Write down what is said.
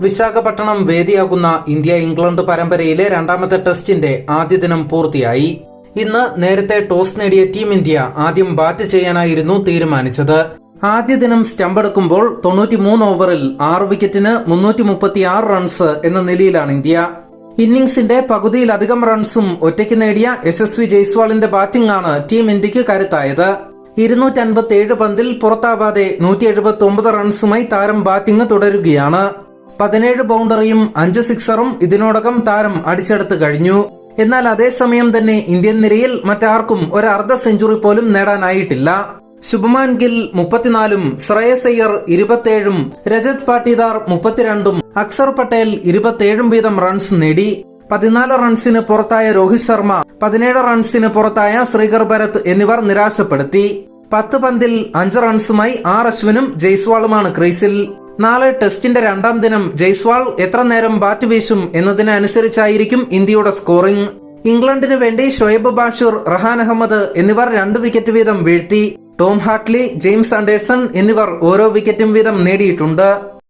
Visakhapatnam വേദിയാകുന്ന India England പരമ്പരയിലെ രണ്ടാമത്തെ ടെസ്റ്റിന്റെ ആദ്യ ദിനം പൂർത്തിയായി. ഇന്ന് നേരത്തെ ടോസ് നേടിയ ടീം ഇന്ത്യ ആദ്യം ബാറ്റ് ചെയ്യാനായിരുന്നു തീരുമാനിച്ചത്. ആദ്യ ദിനം സ്റ്റമ്പെടുക്കുമ്പോൾ തൊണ്ണൂറ്റിമൂന്ന് ഓവറിൽ ആറ് വിക്കറ്റിന് മുന്നൂറ്റി മുപ്പത്തിയാറ് റൺസ് എന്ന നിലയിലാണ് ഇന്ത്യ. ഇന്നിംഗ്സിന്റെ പകുതിയിലധികം റൺസും ഒറ്റയ്ക്ക് നേടിയ യശസ്വി ജയ്സ്വാളിന്റെ ബാറ്റിംഗ് ആണ് ടീം ഇന്ത്യയ്ക്ക് കരുത്തായത്. ഇരുന്നൂറ്റി അൻപത്തി ഏഴ് പന്തിൽ പുറത്താവാതെ നൂറ്റി എഴുപത്തി ഒമ്പത് റൺസുമായി താരം ബാറ്റിംഗ് തുടരുകയാണ്. പതിനേഴ് ബൗണ്ടറിയും അഞ്ച് സിക്സറും ഇതിനോടകം താരം അടിച്ചെടുത്ത് കഴിഞ്ഞു. എന്നാൽ അതേസമയം തന്നെ ഇന്ത്യൻ നിരയിൽ മറ്റാർക്കും ഒരു അർദ്ധ സെഞ്ചുറി പോലും നേടാനായിട്ടില്ല. ശുഭമാൻ ഗിൽ മുപ്പത്തിനാലും ശ്രേയസ് അയ്യർ ഇരുപത്തിയേഴും രജത് പാട്ടീദാർ മുപ്പത്തിരണ്ടും അക്സർ പട്ടേൽ ഇരുപത്തിയേഴും വീതം റൺസ് നേടി. പതിനാല് റൺസിന് പുറത്തായ രോഹിത് ശർമ്മ പതിനേഴ് റൺസിന് പുറത്തായ ശ്രീകർ ഭരത് എന്നിവർ നിരാശപ്പെടുത്തി. പത്ത് പന്തിൽ അഞ്ച് റൺസുമായി ആർ അശ്വിനും ജയ്സ്വാളുമാണ് ക്രീസിൽ. നാളെ ടെസ്റ്റിന്റെ രണ്ടാം ദിനം. ജയ്സ്വാൾ എത്ര നേരം ബാറ്റ് വീശും എന്നതിനനുസരിച്ചായിരിക്കും ഇന്ത്യയുടെ സ്കോറിംഗ് ഇംഗ്ലണ്ടിന് വേണ്ടി ഷൊയബ് ബാഷൂർ റഹാൻ അഹമ്മദ് എന്നിവർ രണ്ട് വിക്കറ്റ് വീതം വീഴ്ത്തി. ടോം ഹാട്ട്ലി ജെയിംസ് ആൻഡേഴ്സൺ എന്നിവർ ഓരോ വിക്കറ്റും വീതം നേടിയിട്ടുണ്ട്.